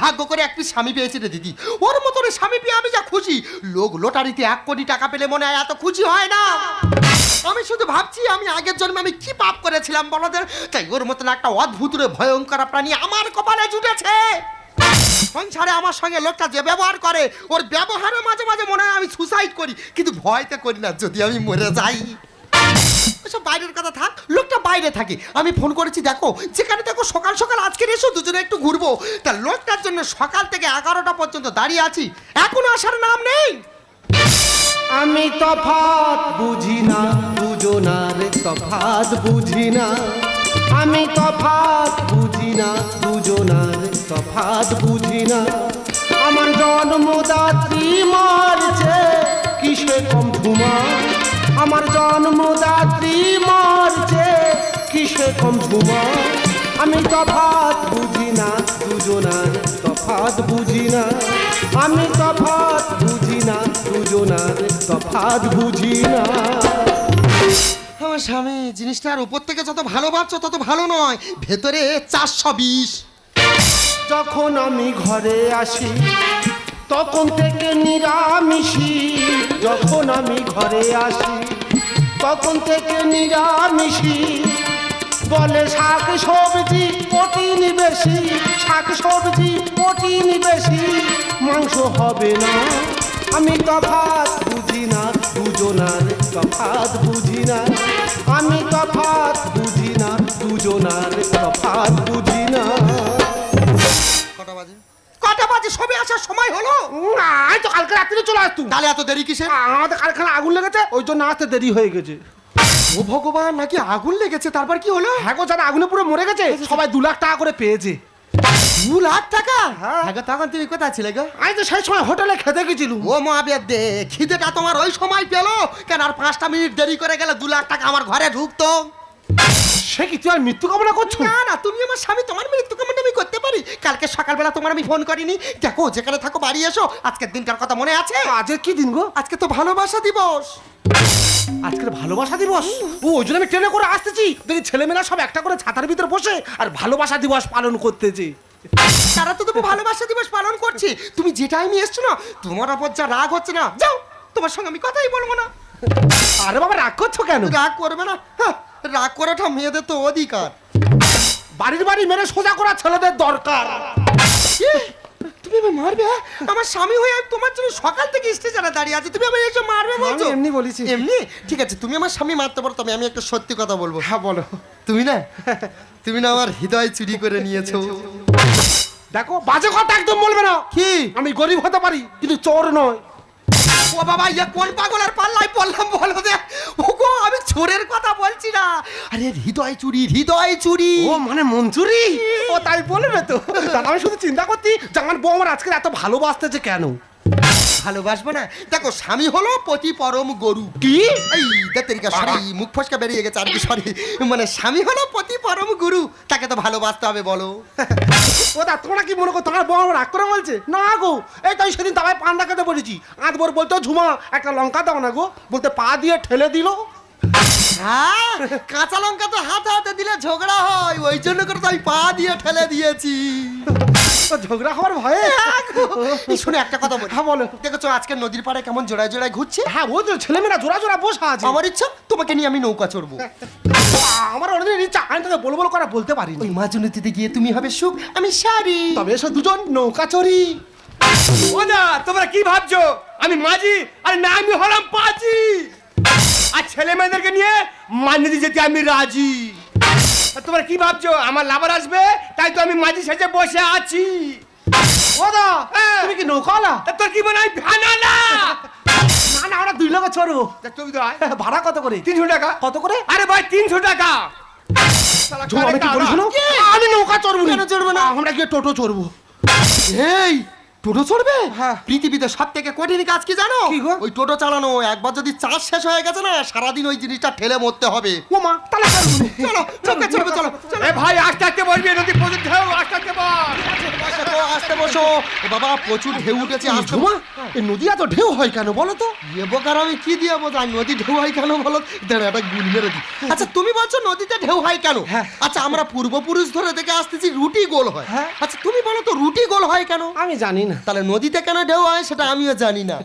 ভাগ্য করে একটি স্বামী পেয়েছে রে দিদি। ওর মতন স্বামী পেয়ে আমি যা খুশি। লোক লোটারিতে এক কোটি টাকা পেলে মনে হয় এত খুশি হয় না। আমি শুধু ভাবছি, আমি আগের জন্মে আমি কি পাপ করেছিলাম বলদের তাই ওর মতন একটা অদ্ভুত রে ভয়ঙ্কর প্রাণী আমার কপালে জুটেছে। সংসারে আমার সঙ্গে লোকটা যে ব্যবহার করে, ওর ব্যবহারের মাঝে মাঝে মনে হয় আমি সুসাইড করি। কিন্তু ভয়তে করি না, যদি আমি মরে যাই। বাইরের কথা থাক, লোকটা বাইরে থাকে। আমি ফোন করেছি, দেখো, যেখানে দেখো সকাল সকাল আজকে এসো, দুজনে একটু ঘুরবো। তা লোকটার জন্য সকাল থেকে এগারোটা পর্যন্ত দাঁড়িয়ে আছি। এখনও আসার নাম নেই। আমি তফাৎ বুঝি না, দুজনার তফাৎ বুঝি না। আমি তফাৎ বুঝি না, দুজনার তফাৎ বুঝি না। আমার জন্মদাত্রী মারছে, কিসে কম আমার জন্মদাত্রী মারছে কিসে কম আমি তফাৎ বুঝি না দুজনার তফাৎ বুঝি না। আমি তফাৎ বুঝি না দুজনার তফাৎ বুঝি না। আমার স্বামী জিনিসটার উপর থেকে যত ভালো ভাবছ তত ভালো নয়। ভেতরে চারশো বিশ। যখন আমি ঘরে আসি তখন থেকে নিরামিষি। যখন আমি ঘরে আসি তখন থেকে নিরামিষি। বলে শাক সবজি প্রোটিন বেশি, শাক সবজি প্রোটিন বেশি। মাংস হবে না, আমি তফাৎ বুঝি না, দুজনার তফাৎ বুঝি না। আমি তফাৎ বুঝি না, দুজনার তফাৎ বুঝি না। কটা বাজে? বাজে সবে আসার সময় হলো। আয় তো কালকে রাত্রে চলে আসতু। তাহলে এত দেরি কিসে আমাদের কারখানা আগুন লেগেছে ওই জন্য আসতে দেরি হয়ে গেছে। ও ভগবান নাকি আগুন লেগেছে? তারপর কি হলো? হ্যাঁ গো যারা আগুনে পুরো মরে গেছে। সবাই দু লাখ টাকা করে পেয়েছে। দু লাখ টাকা? হ্যাঁ। হ্যাঁ তখন তুমি কোথায় ছিলে গো? আমি তো সেই সময় হোটেলে খেতে গেছিলুম। ও মহাবীর দে খিদেটা তোমার ওই সময় পেল। কেন আর পাঁচটা মিনিট দেরি করে গেলে দু লাখ টাকা আমার ঘরে ঢুকতো? সে কি তুই আর মৃত্যু কামনা করছ? না না তুমি আমার স্বামী তোমার মৃত্যু কামনা আমি করতে পারি। কালকে সকালবেলা তোমার আমি ফোন করিনি। দেখো যেখানে থাকো বাড়ি এসো। আজকের দিনটার কথা মনে আছে? আজকে কি দিন গো? আজকে তো ভালোবাসা দিবস। আজকের ভালোবাসা দিবস? ও ওই জন্য আমি ট্রেনে করে আসতেছি। দেখি ছেলেমেয়েরা সব একটা করে ছাতার ভিতরে বসে আর ভালোবাসা দিবস পালন করতেছে। তারা তো তুমি ভালোবাসা দিবস পালন করছি। তুমি যে টাইমে এসছো না তোমার ওপর যা রাগ হচ্ছে না যাও তোমার সঙ্গে আমি কথাই বলব না। আরে বাবা রাগ করছ কেন? রাগ করবে না। হ্যাঁ, রাগ করাটা মেয়েদের তো অধিকার। বাড়ির বাড়ি মেরে সোজা করা ছেলেদের দরকার। তুমি আমায় মারবে হ্যাঁ? আমার স্বামী হয়ে আমি তোমার জন্য সকাল থেকে স্টেশনে দাঁড়িয়ে আছি। তুমি আমায় এসে মারবে বলছো? আমি এমনি বলেছি। এমনি? ঠিক আছে তুমি আমার স্বামী মারতে পারো তবে আমি একটা সত্যি কথা বলব। হ্যাঁ বলো। তুমি না তুমি না আমার হৃদয় চুরি করে নিয়েছো। দেখো বাজে কথা একদম বলবে না। কি? আমি গরিব হতে পারি কিন্তু চোর নয়। ও বাবা ইয়ে কোন পাগলের পাল্লায় পড়লাম বলো দে? ও গো আমি চোরের কথা বলছি না। আরে হৃদয় চুরি হৃদয় চুরি। ও মানে মঞ্জুরি? ও তাই বলবে তো। আমি শুধু চিন্তা করছি যে আমার বউ আমার আজকে এত ভালোবাসতেছে কেন? ভালোবাসবো না। দেখো স্বামী হলো পতি পরম গরু। কি? এই তেরিকা সরি মুখ ফসকা বেরিয়ে গেছে আর কি সরি। মানে স্বামী হলো পতি পরম গুরু তাকে তো ভালোবাসতে হবে বলো। ও দা তোমরা কি মনে করো তোমার আমার রাগ করে বলছে? না গো এই তাই সেদিন দাবাই পান্ডা খেতে বলেছি। আজ বর বলতো ঝুমা একটা লঙ্কা দাও না গো। বলতে পা দিয়ে ঠেলে দিল। হ্যাঁ কাঁচা লঙ্কা তো হাতে হাতে দিলে ঝগড়া হয় ওই জন্য করে তো আমি পা দিয়ে ঠেলে দিয়েছি। ঝগড়া হওয়ার ভয়ে। এই শুনে একটা কথা বলি। হ্যাঁ বলো। দেখেছ আজকে নদীর পাড়ে কেমন জোড়ায় জোড়ায় ঘুরছে? হ্যাঁ ওই তো ছেলেমেয়েরা জোড়া জোড়া বসা আছে। আমার ইচ্ছা তোমাকে নিয়ে আমি নৌকা চড়বো। আমার অনেকদিন ইচ্ছা আমি তোকে বল বল করা বলতে পারি ওই মাঝ নদীতে গিয়ে তুমি হবে সুখ আমি শাড়ি তবে এসব দুজন নৌকা চড়ি। ও না তোমরা কি ভাবছ? আমি মাঝি আর না আমি হলাম পাজি আর ছেলে মেয়েদেরকে নিয়ে মান্যদি যেতে আমি রাজি। তোমরা কি ভাবছ? আমার লাভার আসবে? তাই তো আমি মাঝি সেজে বসে আছি। ও দা হ্যাঁ। তুমি কি নৌকাওয়ালা? তা তোর কি মনে হয় ভ্যানা না না না আমরা দুই লোক চড়বো তুমি তো ভাড়া কত করে? তিনশো টাকা। কত করে? আরে ভাই তিনশো টাকা। আমি নৌকা চড়বো। কেন চড়বো না? আমরা গিয়ে টোটো চড়বো। এই টোটো চড়বে? হ্যাঁ। পৃথিবীতে সব থেকে কঠিন কাজ কি জানো? কি গো? ওই টোটো চালানো একবার যদি চাষ শেষ হয়ে গেছে না সারাদিন ওই জিনিসটা ঠেলে মরতে হবে। ও মা তাহলে চলো চলো চলো চলো চলো। এ ভাই আস্তে আস্তে বলবি নদী প্রচুর ঢেউ আস্তে আস্তে বসে। আসতে বসো বাবা প্রচুর ঢেউ উঠেছে আসতে ঝুমা এই নদী এত ঢেউ হয় কেন বলো তো? এ বোকার আমি কি দিয়ে বোঝাই নদী ঢেউ হয় কেন বলো? দাঁড়া একটা গুল মেরে দিই। আচ্ছা তুমি বলছো নদীতে ঢেউ হয় কেন? হ্যাঁ। আচ্ছা আমরা পূর্বপুরুষ ধরে দেখে আসতেছি রুটি গোল হয়। হ্যাঁ। আচ্ছা তুমি বলো তো রুটি গোল হয় কেন? আমি জানি না। তাহলে নদীতে কেন ঢেউ হয় সেটা আমিও জানি না।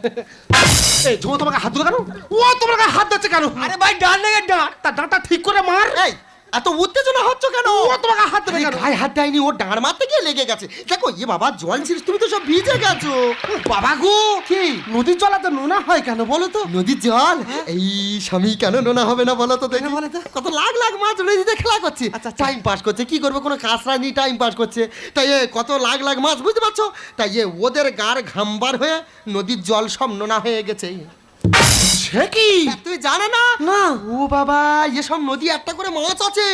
এই ঝুমা তোমাকে হাত ধরে কেন? ও তোমাকে হাত দিচ্ছে কেন? আরে ভাই ডান লেগে ডান। তা ডাঁটা ঠিক করে মার। এই এত উত্তেজনা হচ্ছে কেন? ও তোমাকে হাত দেবে কেন? গায়ে হাত দেয়নি ও ডাঁড় মারতে গিয়ে লেগে গেছে। দেখো এ বাবা জল ছিলিস তুমি তো সব ভিজে গেছো। বাবা গো! কি? নদীর জল এত নোনা হয় কেন বলো তো? নদীর জল? এই স্বামী কেন নোনা হবে না বলো তো দেখি। বলো তো। কত লাখ লাখ মাছ নদীতে খেলা করছে। আচ্ছা, আচ্ছা। টাইম পাস করছে কি করবে? কোনো কাঁচরা নিয়ে টাইম পাস করছে। তাই এ কত লাখ লাখ মাছ বুঝতে পারছ? তাই এ ওদের গার ঘামবার হয়ে নদীর জল সব নোনা হয়ে গেছে। সে কি? তুই জানো না? না। ও বাবা এসব নদী একটা করে মাছ আছে।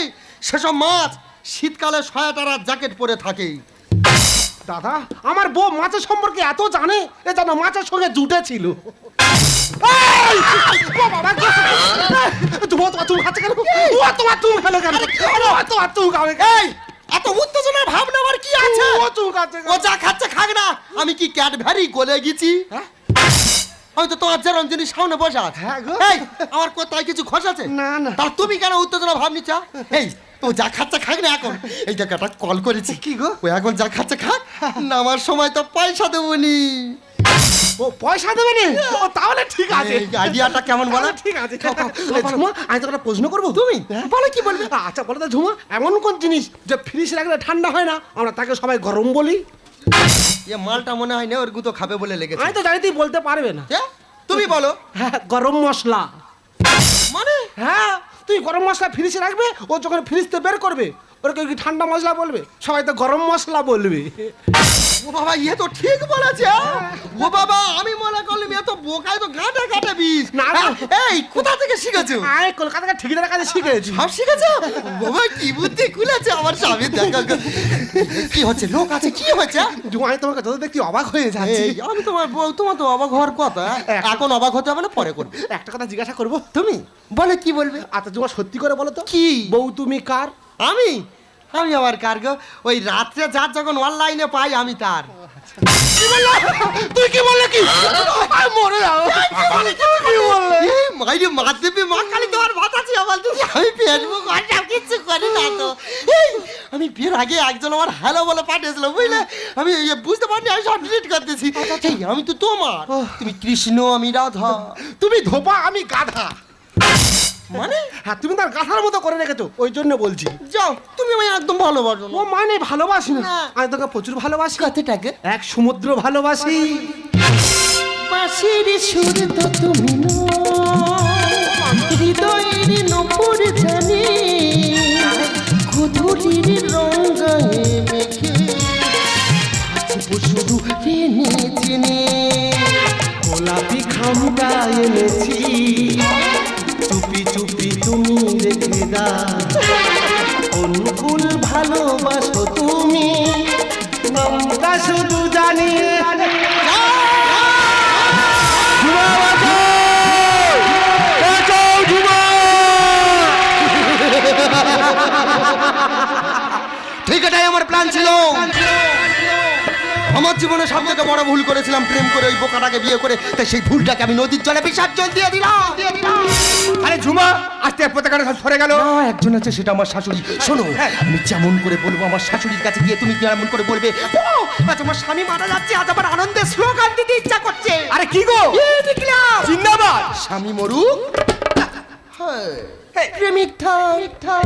সেসব মাছ শীতকালে সোয়েটার জ্যাকেট পরে থাকে। দাদা আমার বউ মাছের সম্পর্কে এত জানে এ জানো মাছের সঙ্গে জুটে ছিল। এত উত্তেজনার ভাব নেওয়ার কি আছে? ও যা খাচ্ছে খাক না। আমি কি ক্যাডভ্যারি গলে গেছি? হ্যাঁ? আমি তো তোমার যেরকম জিনিস সামনে বসে আছে। হ্যাঁ গো। এই আমার কোথায় কিছু খোঁজ আছে? না, না। তা তুমি কেন উত্তেজনা ভাব নিচ্ছ এই তো যা খাচ্ছে খাক না এখন। এই একটা কল করেছি। কি গো? ও এখন যা খাচ্ছে খাক নামার সময় তো পয়সা দেবনি। ও পয়সা দেবে না ও তাহলে ঠিক আছে। আইডিয়াটা কেমন বলো? ঠিক আছে। এই, ঝুমা আমি তোকে একটা প্রশ্ন করব তুমি? বলো কি বলবে? আচ্ছা বলো তো ঝুমা এমন কোন জিনিস যে ফ্রিজ রাখলে ঠান্ডা হয় না? আমরা তাকে সবাই গরম বলি। এ মালটা মনে হয় না ওর গুতো খাবে বলে লেগেছে। আমি তো জানি তুই বলতে পারবে না। তুমি বলো। হ্যাঁ গরম মশলা। মানে? হ্যাঁ তুই গরম মশলা ফ্রিজে রাখবে ও যখন ফ্রিজতে বের করবে ওর কেউ কি ঠান্ডা মশলা বলবে? সবাই তো গরম মশলা বলবে। ও বাবা ইয়ে তো ঠিক বলেছে ও বাবা আমি মনে করলাম এ তো বোকায় তো গাঁটে গাঁটে বিষ না, না। এই কোথা থেকে শিখেছো? আয় কলকাতা থেকে ঠিকাদার কাছে শিখেছি। সব শিখেছো? বাবা কি বুদ্ধি খুলেছে আমার স্বামী দেখা কি হচ্ছে লোক আছে কি হচ্ছে আমি তোমাকে যত দেখছি অবাক হয়ে যাচ্ছি। আমি তোমার বউ তোমার তো অবাক হওয়ার কথা। এখন অবাক হতে হবে না পরে করবে। একটা কথা জিজ্ঞাসা করব? তুমি? বলে কি বলবে? আচ্ছা জুমা সত্যি করে বলো তো। কি? বউ তুমি কার? আমি? আমি আবার কার গো ওই রাত্রে যার যখন অনলাইনে পাই আমি তার। তুই কি বললে কি? মরে এই মাইরে মা দেবে মা কালী তোমার মাথা ছিল বলতে আমি ফেসবুক হোয়াটসঅ্যাপ কিচ্ছু করি না তো। আমি বিয়ের আগে একজন আমার হ্যালো বলে পাঠিয়েছিল বুঝলে? আমি বুঝতে পারিনি আমি সব ডিলিট করতেছি। আমি তো তোমার। তুমি কৃষ্ণ আমি রাধা। তুমি ধোপা আমি গাধা। মানে? হ্যাঁ তুমি তার গাধার মতো করে রেখেছো ওই জন্য বলছি। যাও তুমি আমায় একদম ভালোবাসো ও মানে ভালোবাসি না। না। আমি তোকে প্রচুর ভালোবাসি। কথাটাকে? এক সমুদ্র ভালোবাসি। বাঁশির সুর তো তুমি হৃদয়ের নপুর জানি কুধুলির রঙ মেখে আছে শুধু টেনে গোলাপি খামটা এনেছি। দাও অনুকূল ভালোবাসো তুমি। নামটা শুধু জানি। আমার জীবনে সব থেকে বড় ভুল করেছিলাম প্রেম করে ওই বোকাটাকে বিয়ে করে তাই সেই ভুলটাকে আমি নদীর জলে বিসর্জন দিয়ে দিলাম। দিয়ে দিলাম। আরে ঝুমা আজকে পতাকাটা সব সরে গেল। না, একজন আছে সেটা আমার শাশুড়ি। শোনো আমি যেমন করে বলব আমার শাশুড়ির কাছে গিয়ে তুমি কেমন করে বলবে ও আজ আমার স্বামী মারা যাচ্ছে আজ আমার আনন্দের স্লোগান দিতে ইচ্ছা করছে। আরে কি গো? জিন্দাবাদ। স্বামী মরুক। হ্যাঁ, প্রেমিক থাক থাক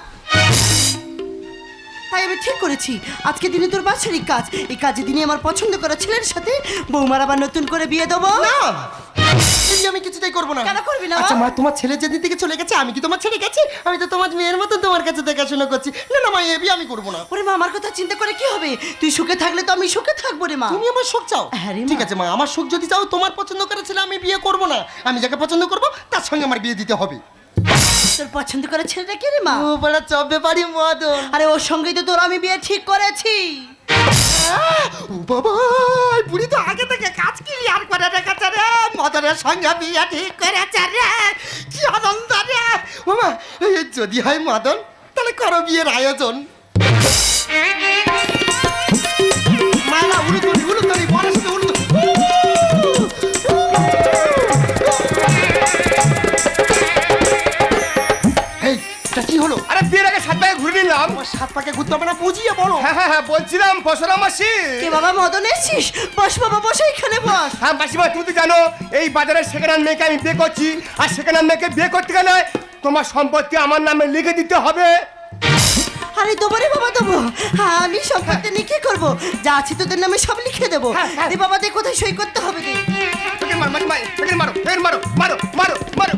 তাই আমি ঠিক করেছি। আজকে দিনে তোর বাৎসরিক কাজ। এই কাজে দিনে আমার পছন্দ করা ছেলের সাথে বৌমার আবার নতুন করে বিয়ে দেবো। না! এই আমি কিছুতেই করব না। কেন করবি না? আচ্ছা মা তোমার ছেলে যেদিন থেকে চলে গেছে আমি কি তোমার ছেলে গেছি? আমি তো তোমার মেয়ের মতন তোমার কাছে দেখাশোনা করছি। না না মা এ বিয়ে আমি করব না। ওরে মা আমার কথা চিন্তা করে কি হবে? তুই সুখে থাকলে তো আমি সুখে থাকব রে মা। তুমি আমার সুখ চাও? হ্যাঁ রে মা। ঠিক আছে মা আমার সুখ যদি চাও তোমার পছন্দ করে ছেলে আমি বিয়ে করব না। আমি যাকে পছন্দ করব তার সঙ্গে আমার বিয়ে দিতে হবে। তোর পছন্দ করে ছেলেটা কে রে মা? ও বড় চব্বে পারি মদন। আরে ওর সঙ্গেই তো তোর আমি বিয়ে ঠিক করেছি। ও বাবা বুড়ি তো আগে থেকে কাজ কি আর করে রেখেছে রে। মদনের সঙ্গে বিয়ে ঠিক করেছে রে। কি আনন্দ রে। মামা এই যদি হয় মদন তাহলে করো বিয়ের আয়োজন। আমার সাত পাকে ঘুরতে হবে না বুঝিয়ে বলো। হ্যাঁ হ্যাঁ হ্যাঁ বলছিলাম পশরা মাসি। কে বাবা মদন এসছিস? বস বাবা বসে এখানে বস। হ্যাঁ মাসিমা তুমি তো জানো এই বাজারে সেকেন্ড হ্যান্ড মেয়েকে আমি বিয়ে করছি আর সেকেন্ড হ্যান্ড মেয়েকে বিয়ে করতে গেলে তোমার সম্পত্তি আমার নামে লিখে দিতে হবে। আরে তোমারে বাবা দেবো। হ্যাঁ আমি সম্পত্তি নিয়ে কি করব? যা আছে তোদের নামে সব লিখে দেবো। দে বাবা দে কোথায় সই করতে হবে? মারো মারো মারো মারো মারো মারো।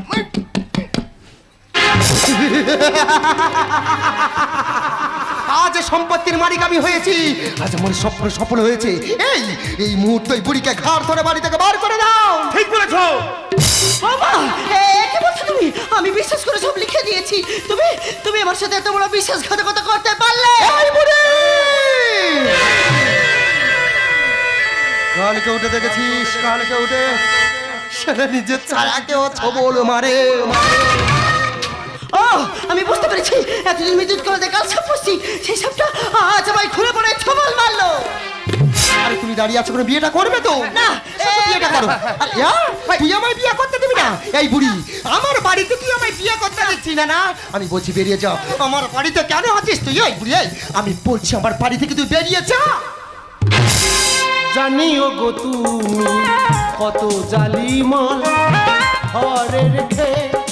আজ সম্পত্তির মালিক আমি হয়েছি। আজ আমার স্বপ্ন সফল হয়েছে। এই এই মুহূর্তে বুড়িকে ঘাড় ধরে বাড়ি থেকে বার করে দাও। ঠিক বলেছ। বাবা এ কি বলছো তুমি? আমি বিশ্বাস করে সব লিখে দিয়েছি। তুমি তুমি আমার সাথে এত বড় বিশ্বাসঘাতকতা করতে পারলে? এই বুড়ি! কালকে উঠে দেখেছিস কালকে উঠে সেটা নিজের ছায়াকেও ছবল মারে মারে। ও আমি বুঝতে পেরেছি। এতদিন বিদ্যুৎ করে কাল সব বসছি সেই সবটা আজ আমায় ঘুরে পড়ে ছবল মারলো। আরে তুমি দাঁড়িয়ে আছো করে বিয়েটা করবে তো? না, বিয়েটা করো। ইয়া, তুই আমায় বিয়ে করতে দিবি না? এই বুড়ি আমার বাড়িতে তুই আমায় বিয়ে করতে দিচ্ছি না না? আমি বলছি বেরিয়ে যাও। আমার বাড়িতে কেন আছিস তুই? এই বুড়ি এই আমি বলছি আমার বাড়ি থেকে তুই বেরিয়ে যা। জানিও গো তুমি কত জালিমাল ঘরে রেখে লোকের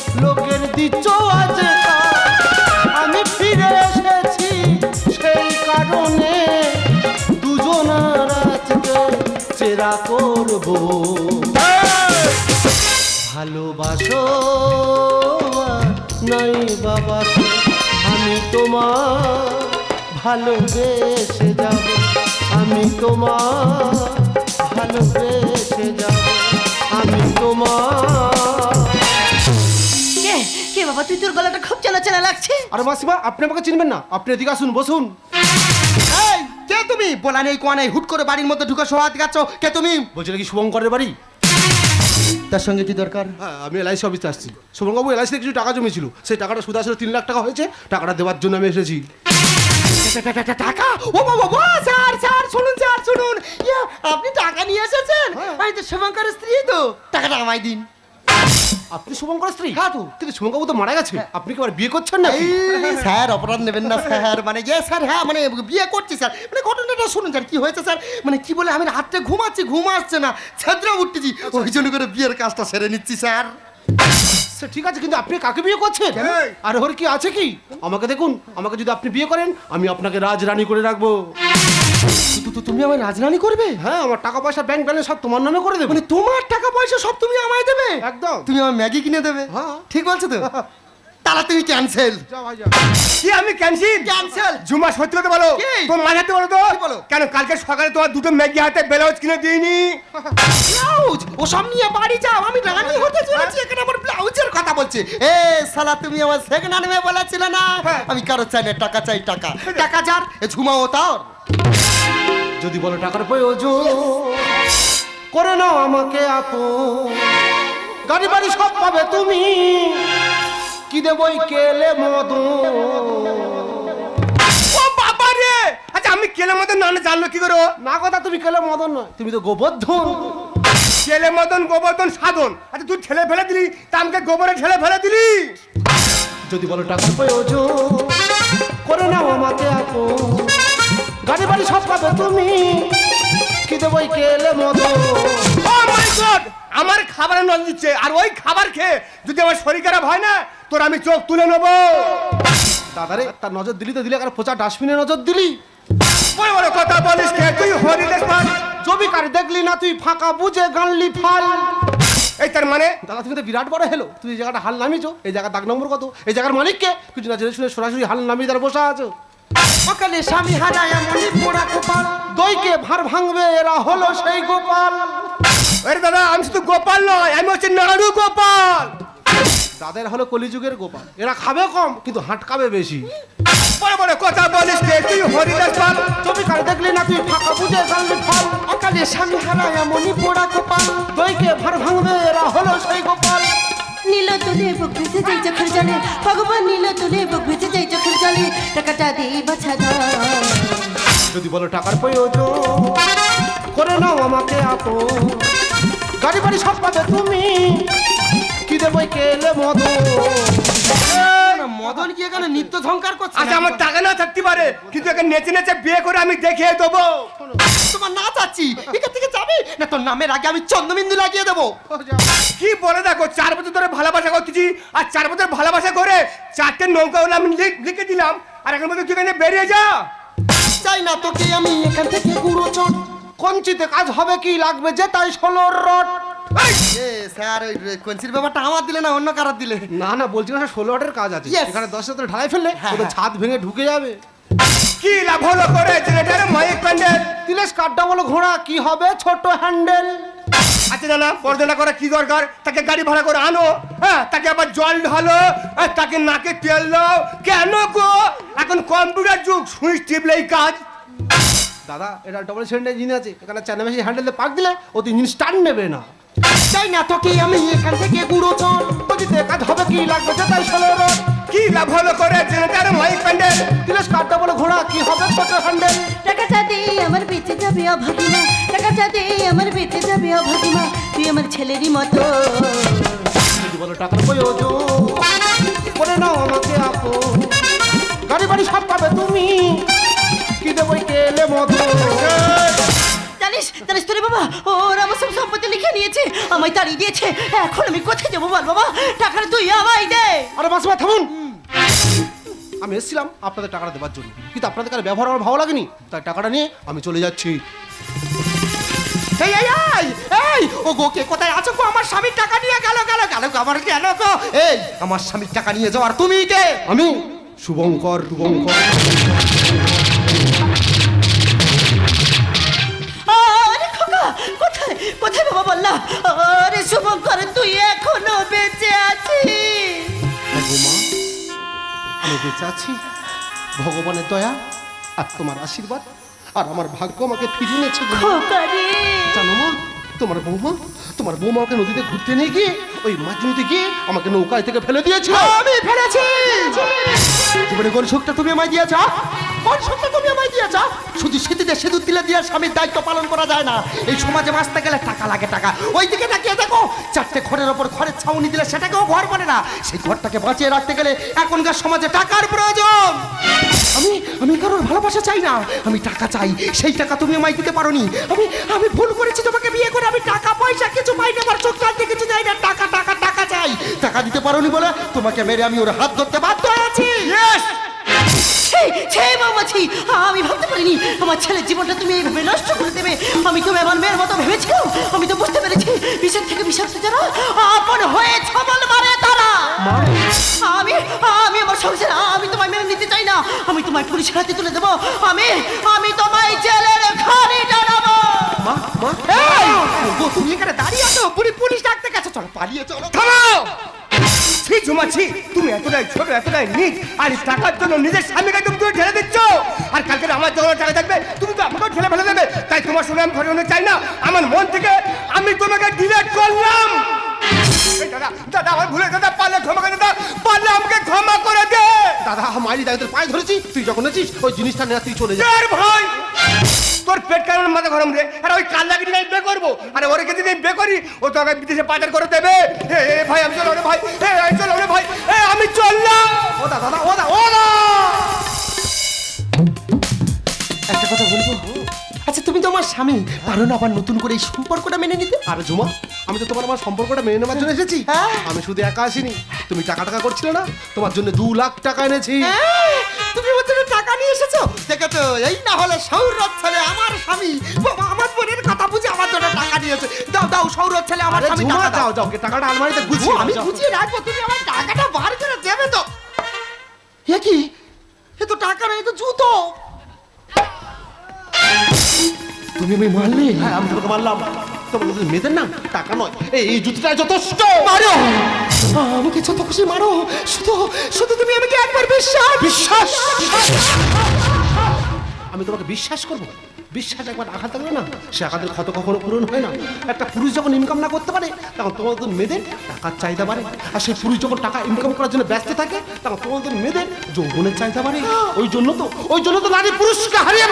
দিচ্ছ আজ আমি ফিরে এসেছি সেই কারণে দুজনার আজকে চেরা করব। ভালোবাসো নাই বাবা আমি তোমার ভালোবেসে যাব। আমি তোমার লাগছে? আরে মাসিমা আপনি আমাকে চিনবেন না। আপনি এদিকে আসুন বসুন। এই কে তুমি? বলা নেই কোয়া নেই হুট করে বাড়ির মধ্যে ঢুকে সোহাত গাচ্ছ কে তুমি? বলছি নাকি শুভঙ্করের বাড়ি? তার সঙ্গে কি দরকার? হ্যাঁ আমি এলআইসি অফিসে আসছি। শুভঙ্কবাবু এলআইসিতে কিছু টাকা জমেছিল। সেই টাকাটা সুদ আসলে তিন লাখ টাকা হয়েছে টাকাটা দেওয়ার জন্য আমি এসেছি। টাকা? ও বাবা স্যার স্যার শুনুন স্যার শুনুন। আপনি টাকা নিয়ে এসেছেন? আমি তো শুভঙ্করের স্ত্রী তো। টাকাটা আমায় দিন। আপনি শুভঙ্করের স্ত্রী? হ্যাঁ তো। কিন্তু শুভঙ্কবাবু তো মারা গেছে। আপনি কি আবার বিয়ে করছেন না স্যার অপরাধ নেবেন না স্যার। মানে ইয়ে স্যার হ্যাঁ মানে বিয়ে করছি স্যার। মানে ঘটনাটা শুনুন স্যার কি হয়েছে স্যার? মানে কি বলে আমি রাত্রে ঘুমাচ্ছি ঘুম আসছে না। ছেদ্রা উঠতেছি। ওই জন্য করে বিয়ের কাজটা সেরে নিচ্ছি স্যার। ঠিক আছে কিন্তু আপনি কাকে বিয়ে করছেন? আর ওর কি আছে কি? আমাকে দেখুন আমাকে যদি আপনি বিয়ে করেন আমি আপনাকে রাজরানী করে রাখব। তুমি আমার রাজরানি করবে? হ্যাঁ আমার টাকা পয়সা ব্যাংক ব্যালেন্স সব তোমার নামে করে দেবে। মানে তোমার টাকা পয়সা সব তুমি আমায় দেবে? একদম। তুমি আমার ম্যাগি কিনে দেবে? হ্যাঁ। ঠিক বলছো তো? তাহলে তুমি ক্যান্সেল কি আমি ক্যান্সেল ক্যান্সেল জুমা সত্যি কথা বলো? কি? তোমার মাঝাতে বলো তো? বলো? কেন কালকে সকালে তোমার দুটো ম্যাগি হাতে ব্লাউজ কিনে দিইনি? ব্লাউজ? ও সব নিয়ে বাড়ি যাও। আমি রানী হতে চলেছি এখানে আমার ব্লাউজের কথা বলছে। এ সালা তুমি আমার সেকেন্ড আনবে বলেছিলে না? হ্যাঁ। আমি কারও চাই না টাকা চাই টাকা। টাকা যার এ ঝুমা ও তার। যদি বলো টাকার প্রয়োজন করে নাও আমাকে আপন। গাড়ি বাড়ি সব পাবে তুমি। কি দেবই কেলে মদন ও বাবা রে! আচ্ছা আমি কেলে মতন না জানলো কি করো? না কথা তুমি কেলে মদন নয় তুমি তো গোবর্ধন। ছেলে মতন গোবর্ধন সাধন। আচ্ছা তুই ঠেলে ফেলে দিলি তা আমাকে গোবরে ঠেলে ফেলে দিলি? যদি বলো টাকার প্রয়োজন করে নাও আমাকে গাড়ি বাড়ি সব পাবে তুমি। কি কেলে আমার খাবারে নজর দিচ্ছে আর ওই খাবার খেয়ে যদি আমার শরীর খারাপ হয় না তোর আমি চোখ তুলে নেব। দাদারে তার নজর দিলি তো দিলি আর পচা ডাস্টবিনে নজর দিলি। বড় বড় কথা বলিস কে তুই হরি দেখবার জমিকার দেখলি না তুই ফাঁকা বুঝে গানলি ফাল। এই তার মানে? দাদা তুমি তো বিরাট বড় হেলো তুমি জায়গাটা হাল নামিয়েছো এই জায়গার দাগ নম্বর কত এই জায়গার মালিককে কিছু না জেনে শুনে সরাসরি হাল নামিয়ে তারা বসে আছো। সকালে স্বামী হারায় মনি পোড়া কপাল দইকে ভার ভাঙবে এরা হলো সেই গোপাল। আরে দাদা আমি শুধু গোপাল নয় আমি হচ্ছে নাড়ু গোপাল। তাদের হলো কলিযুগের গোপাল। এরা খাবে কম কিন্তু হাঁটকাবে বেশি। বড় বড় কথা বলিস রে, তুই হরিদাস পাল। ছবি কাল দেখলি না তুই ফাঁকা বুঝে জানলি ফল। সকালে স্বামী হারায় মনি পোড়া কপাল দইকে ভার ভাঙবে এরা হলো সেই গোপাল। নীল তুলে বুক ভেসে যাই চোখের জলে ভগবান নীল তুলে বুক ভেসে যাই চোখের জলে টাকাটা দিই বাছা যদি বলো টাকার প্রয়োজন, করে নাও আমাকে আপো গাড়ি বাড়ি সব পাবে তুমি, কি দেবো কেলে মতো মদন কি এখানে নিত্য ঝঙ্কার করছে আচ্ছা আমার টাকা না থাকতে পারে কিন্তু একে নেচে নেচে বিয়ে করে আমি দেখিয়ে দেবো। তোমার না চাচ্ছি এখান থেকে যাবি? না তোর নামের আগে আমি চন্দ্রবিন্দু লাগিয়ে দেবো। কি বলে দেখো চার বছর ধরে ভালোবাসা করতেছি আর চার বছর ভালোবাসা করে চারটে নৌকা হলে আমি লিখ- দিলাম আর এখন মধ্যে তুই এখানে বেরিয়ে যা। চাই না তোকে আমি এখান থেকে গুঁড়ো চট। কঞ্চিতে কাজ হবে কি লাগবে যে তাই ষোলোর এ স্যার ওই কঞ্চির ব্যাপারটা আমার দিলে না অন্য কারার দিলে। না না বলছি না ষোলো কাজ আছে। এখানে দশ হাজার ঢালাই ফেললে হ্যাঁ, ওদের হ্যাঁ। ছাদ ভেঙে ঢুকে যাবে। কি লাভ হলো করে মাইক প্যান্ডেল? তিলেশ কাঠটা বলো ঘোড়া কি হবে ছোট হ্যান্ডেল? আচ্ছা দাদা পর্দনা করা কি দরকার? তাকে গাড়ি ভাড়া করে আনো। হ্যাঁ তাকে আবার জল ঢালো তাকে নাকে তেল দাও। কেন গো? এখন কম্পিউটার যুগ সুইচ টিপলেই কাজ। দাদা এটা ডবল সিলিন্ডার ইঞ্জিন আছে। এখানে চ্যানেল মেশিন হ্যান্ডেল পাক দিলে ও তো ইঞ্জিন স্টার্ট নেবে না। তাই না তোকে আমি এখান থেকে গুঁড়ো চট কঞ্চিতে কাজ হবে কি লাগবে তাই ষোলো কি লাভ হলো করে জেনারেটার মাইক প্যান্ডেল? তিলেশ কাঠটা বলো ঘোড়া কি হবে ছোট হ্যান্ডেল টাকাটা দিই আমার বেঁচে যাবে অভাগিমা টাকাটা দিই আমার বেঁচে যাবে অভাগিমা তুই আমার ছেলেরই মতো। বলো টাকার প্রয়োজন? মতো। জানিস জানিস তোরে বাবা ওর আমার সব সম্পত্তি লিখে নিয়েছে আমায় তাড়িয়ে দিয়েছে। এখন আমি কোথায় যাব বল বাবা? টাকাটা তুই আমায় দে। আরে মাসিমা থামুন। আমি এসেছিলাম আপনাদের টাকাটা দেওয়ার জন্য কিন্তু আপনাদের কাছে ব্যবহার আমার ভালো লাগেনি তাই টাকাটা নিয়ে আমি চলে যাচ্ছি। এই এই এই এই ও গো কে কোথায় আছো গো? আমার স্বামীর টাকা নিয়ে গেল গেল গেল গো, আমার গেল গো? এই আমার স্বামীর টাকা নিয়ে যাওয়ার তুমি কে? আমি শুভঙ্কর শুভঙ্কর। আরে শুভঙ্কর তুই এখনও বেঁচে আছিস? হ্যাঁ আমি বেঁচে আছি। ভগবানের দয়া আর তোমার আশীর্বাদ আর আমার ভাগ্য আমাকে ফিরিয়ে নিয়েছে জানো মা তোমার বৌমা তোমার বৌমা আমাকে নদীতে ঘুরতে নিয়ে গিয়ে ওই মাছ নদীতে গিয়ে আমাকে নৌকায় থেকে ফেলে দিয়েছিল আমি ফেলেছি। জীবনে কোন সুখটা তুমি আমায় দিয়েছ সুখটা তুমি আমায় দিয়েছ? শুধু সেতুতে সেতু দিলে দিয়ে স্বামীর দায়িত্ব পালন করা যায় না। এই সমাজে বাঁচতে গেলে টাকা লাগে টাকা। ওই দিকে তাকিয়ে দেখো, চারটে ঘরের ওপর ঘরের ছাউনি দিলে সেটাকেও ঘর বলে না। সেই ঘরটাকে বাঁচিয়ে রাখতে গেলে এখনকার সমাজে টাকার প্রয়োজন। আমি আমি কারোর ভালোবাসা চাই না। আমি টাকা চাই। সেই টাকা তুমি আমায় দিতে পারোনি। আমি আমি ভুল করেছি তোমাকে বিয়ে করে। আমি টাকা, পয়সা কিছু পাই না। আমার চোখ কালতে কিছু চাই না। টাকা টাকা টাকা চাই। টাকা দিতে পারোনি বলে তোমাকে মেরে আমি ওর হাত ধরতে বাধ্য আছি ছি ছি মামাছি। আমি ভাবতে পারিনি আমার ছেলের জীবনটা তুমি এইভাবে নষ্ট করে দেবে। আমি তুমি আমার মেয়ের মতো ভেবেছিলাম আমি তো বুঝতে পেরেছি বিষের থেকে বিষাক্ত যারা আপন হয়ে ছবল মারে তারা। আমি আমি আমার সংসার আমি তোমায় মেনে নিতে চাই না। আমি তোমায় পুলিশের হাতে তুলে দেবো। আমি আমি তোমায় জেলের ঘরে জানাব তুমি এখানে দাঁড়িয়ে আছো? পুলিশ ডাকতে গেছো। চলো পালিয়ে চলো। থামাও ছি, ঝুমা তুমি এতটাই ছোট, এতটাই নিচ আর টাকার জন্য নিজের স্বামীকে তুমি তুমি ঠেলে দিচ্ছ। আর কালকে আমার যখন টাকা থাকবে তুমি তো আমাকেও ঠেলে ফেলে দেবে। তাই তোমার সঙ্গে আমি ঘটনা চাই না। আমার মন থেকে আমি তোমাকে ডিলেট করলাম। দাদা দাদা, আমার ভুলে দাদা, পারলে ক্ষমা করে দাদা, পারলে আমাকে ক্ষমা করে দে। দাদা, মাইরি দায়িত্বের পায়ে ধরেছি, তুই যখন আছিস, ওই জিনিসটা নেওয়া তুই চলে যা। ভাই! তোর পেট কারণ মাথা গরম রে? আরে ওই কাল লাগিয়ে আমি বে করব। আরে ওরে যদি আমি বে করি, ও তো আগে বিদেশে পাচার করে দেবে। ভাই, আমি চলো রে ভাই। এ আমি চলো রে ভাই। এ, আমি চল না ও দাদা ও দা ও দা। একটা কথা বলব? আমার স্বামী? পারো না আবার নতুন করে এই সম্পর্কটা মেনে নিতে? আরে ঝুমা আমি তো তোমার আমার সম্পর্কটা মেনে নেওয়ার জন্য এসেছি। হ্যাঁ। আমি শুধু একা আসিনি। তুমি টাকা টাকা করছিলে না? তোমার জন্য দু লাখ টাকা এনেছি। তুমি ওর জন্য টাকা নিয়ে এসেছ? দেখেছ এই না হলে সৌরভ ছেলে আমার স্বামী। বাবা আমার বোনের কথা বুঝে আমার জন্য টাকা নিয়ে দিয়েছে দাও দাও সৌরভ ছেলে আমার স্বামী টাকা দাও। যাও টাকাটা আলমারিতে গুছিয়ে আমি। গুছিয়ে রাখব তুমি আমার টাকাটা বার করে দেবে তো। এ কি? এ তো টাকা নয় এ তো জুতো। তুমি আমি মারলে? হ্যাঁ আমি তোমাকে মারলাম। মধ্যে মেয়েদের না টাকা নয়। এই জুতোটা যথেষ্ট। মারো! আমাকে যত খুশি মারো। শুধু শুধু তুমি আমাকে একবার বিশ্বাস বিশ্বাস! আমি তোমাকে বিশ্বাস করব। বিশ্বাস একবার আঘাত থাকবে না সে আঘাতের ক্ষত কখনো পূরণ হয় না। একটা পুরুষ যখন ইনকাম না করতে পারে তখন তোমাদের মেয়েদের টাকার চাহিদা বাড়ে। আর সেই পুরুষ যখন টাকা ইনকাম করার জন্য ব্যস্ত থাকে তখন তোমাদের মেয়েদের যৌবনের চাহিদা বাড়ে। ওই জন্য তো ওই জন্য তো নারী পুরুষকে হারিয়ে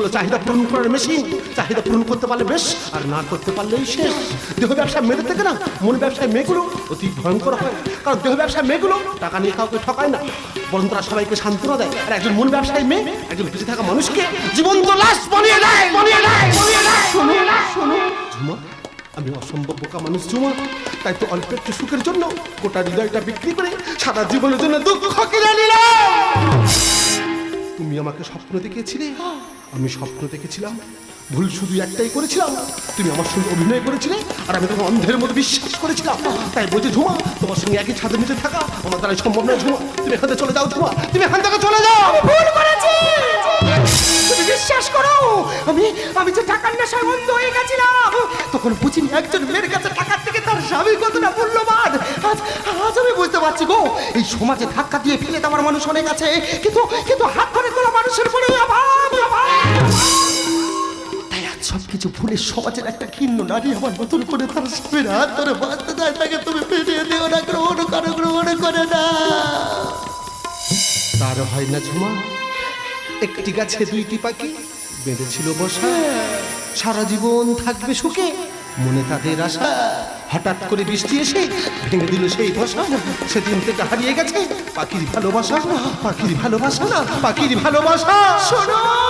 হলো চাহিদা পূরণ করার মেশিন চাহিদা পূরণ করতে পারলে বেশ, আর না করতে পারলেই শেষ। দেহ ব্যবসা মেয়েদের থেকে না, মন ব্যবসায় মেয়েগুলো অতি ভয়ঙ্কর হয়। কারণ দেহ ব্যবসায় মেয়েগুলো টাকা নিয়ে কাউকে ঠকায় না। বরং তারা সবাইকে সান্ত্বনা দেয়। আর একজন মন ব্যবসায়ী মেয়ে, একজন বেঁচে থাকা মানুষকে জীবন্ত লাশ বানিয়ে দেয়। বানিয়ে দেয় বানিয়ে দেয় শোনো শোনো, ঝুমা, আমি অসম্ভব বোকা মানুষ, ঝুমা। তাই তো অল্প একটু সুখের জন্য গোটা হৃদয়টা বিক্রি করে সারা জীবনের জন্য দুঃখ কিনে নিলাম। তুমি আমাকে স্বপ্ন দেখেছিলে আমি স্বপ্ন দেখেছিলাম ভুল শুধু একটাই করেছিলাম। তুমি আমার সঙ্গে অভিনয় করেছিলে আর আমি তোমার অন্ধের মধ্যে বিশ্বাস করেছিলাম। তাই বলছি ঝুমা তোমার সঙ্গে একই ছাদের নিচে থাকা আমার দ্বারা সম্ভব নয় ঝুমা। তুমি এখান থেকে চলে যাও ঝুমা। তুমি এখান থেকে চলে যাও। ভুল করেছি! তুমি বিশ্বাস করো আমি আমি যে টাকার নেশায় অন্ধ হয়ে গেছিলাম তখন বুঝিনি একজন মেয়ের কাছে টাকার থেকে তার স্বামী কতটা মূল্যবান। আজ আজ আমি বুঝতে পারছি গো এই সমাজে ধাক্কা দিয়ে ফেলে দেওয়ার মানুষ অনেক আছে কিন্তু কিন্তু হাত ধরে তোলা মানুষের পরে অভাব অভাব তাই আজ সব কিছু ভুলে সমাজের একটা ক্ষীণ নারী আমার নতুন করে তার স্বামীর হাত ধরে বাঁচতে চায় তাকে তুমি পেরিয়ে দিও না গ্রহণ করো গ্রহণ করে না। তার হয় না ঝুমা একটি গাছে দুইটি পাখি বেঁধেছিল বসা। সারা জীবন থাকবে সুখে মনে তাদের আশা। হঠাৎ করে বৃষ্টি এসে ভেঙে দিল সেই বসা সেদিন থেকে হারিয়ে গেছে পাখির ভালোবাসা। পাখির ভালোবাসা না পাখির ভালোবাসা। শোনো!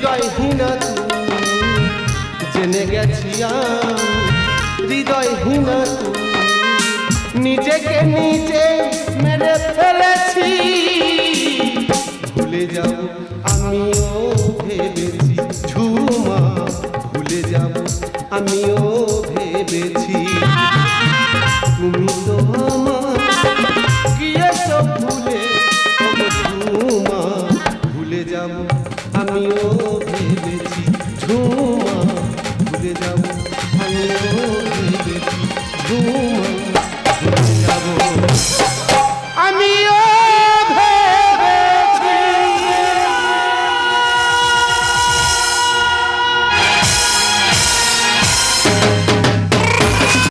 হৃদয়হীনা জেনে গেছি হৃদয়হীনা নিজেকে নিজে মেরে ফেলেছি, ভুলে যাও আমিও ভেবেছি, ঝুমা, ভুলে যাব আমিও ভেবেছি। তুমি তো আমার